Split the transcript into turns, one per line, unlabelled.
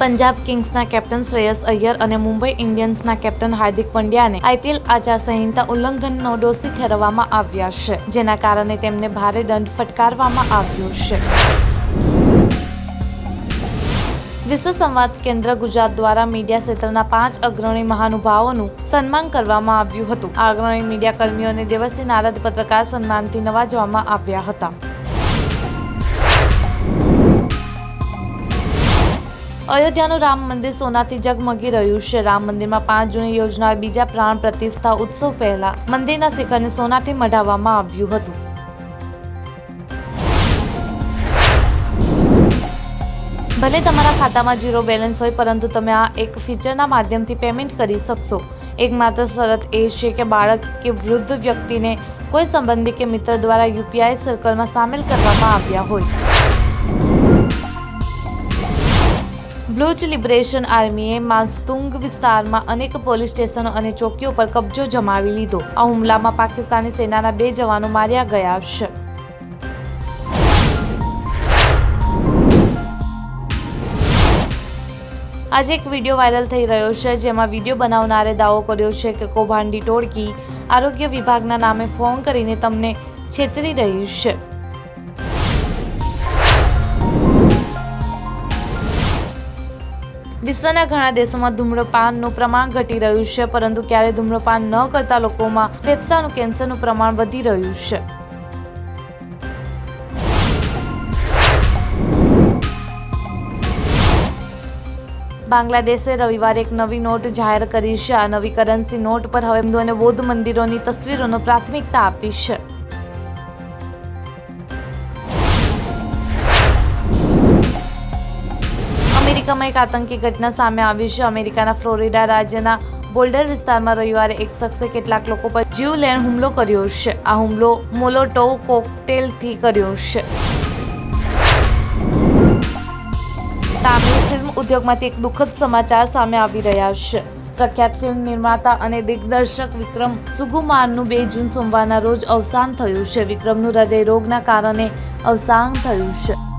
Punjab કિંગ્સના captain Shreyas Iyer અને મુંબઈ ઇન્ડિયન્સના captain Hardik પંડ્યાને આઈપીએલ આચારસંહિતા ઉલ્લંઘનનો દોષી ઠેરવવામાં આવ્યા છે, જેના કારણે તેમને ભારે દંડ ફટકારવામાં આવ્યો છે. વિશ્વ સંવાદ કેન્દ્ર ગુજરાત દ્વારા મીડિયા ક્ષેત્રના પાંચ અગ્રણી મહાનુભાવોનું સન્માન કરવામાં આવ્યું હતું. આ અગ્રણી મીડિયા કર્મીઓને દેવશ્રી નારદ પત્રકાર સન્માનથી નવાજવામાં આવ્યા હતા. અયોધ્યાનું રામ મંદિર સોનાથી ઝગમગી રહ્યું છે. રામ મંદિરમાં પાંચ જૂને યોજનાર બીજા પ્રાણ પ્રતિષ્ઠા ઉત્સવ પહેલા મંદિરના શિખરને સોનાથી મઢાવવામાં આવ્યું હતું. ભલે તમારા ખાતામાં જીરો બેલેન્સ હોય, પરંતુ તમે આ એક ફીચરના માધ્યમથી પેમેન્ટ કરી શકશો. એકમાત્ર શરત એ છે કે બાળક કે વૃદ્ધ વ્યક્તિને કોઈ સંબંધી કે મિત્ર દ્વારા યુપીઆઈ સર્કલમાં સામેલ કરવામાં આવ્યા હોય. બ્લુચ લિબરેશન આર્મીએ માસ્તુંગ વિસ્તારમાં અનેક પોલીસ સ્ટેશનો અને ચોકીઓ પર કબજો જમાવી લીધો. આ હુમલામાં પાકિસ્તાની સેનાના બે જવાનો માર્યા ગયા છે. આજે એક વીડિયો વાયરલ થઈ રહ્યો છે, જેમાં વીડિયો બનાવનારે દાવો કર્યો છે કે કૌભાંડી ટોળકી આરોગ્ય વિભાગના નામે ફોન કરીને તમને છેતરી રહી છે. વિશ્વના ઘણા દેશોમાં ધૂમ્રપાનનું પ્રમાણ ઘટી રહ્યું છે, પરંતુ ક્યારે ધૂમ્રપાન ન કરતા લોકોમાં ફેફસાનું કેન્સરનું પ્રમાણ વધી રહ્યું છે. બાંગ્લાદેશે રવિવારે એક નવી નોટ જાહેર કરી છે. આ નવી કરન્સી નોટ પર હવે હિન્દુ અને બૌદ્ધ મંદિરોની તસવીરોને પ્રાથમિકતા આપી છે. અમેરિકામાં એક આતંકી ઘટના સામે આવી છે. અમેરિકાના ફ્લોરિડા રાજ્યના બોલ્ડર વિસ્તારમાં રવિવારે એક શખ્સે કેટલાક લોકો પર જીવલેણ હુમલો કર્યો છે. આ હુમલો મોલોટોવ કોકટેલથી કર્યો છે. તામિલ ફિલ્મ ઉદ્યોગમાંથી એક દુઃખદ સમાચાર સામે આવી રહ્યા છે. પ્રખ્યાત ફિલ્મ નિર્માતા અને દિગ્દર્શક વિક્રમ સુગુમારનું બે જૂન સોમવારના રોજ અવસાન થયું છે. વિક્રમનું હૃદય રોગના કારણે અવસાન થયું છે.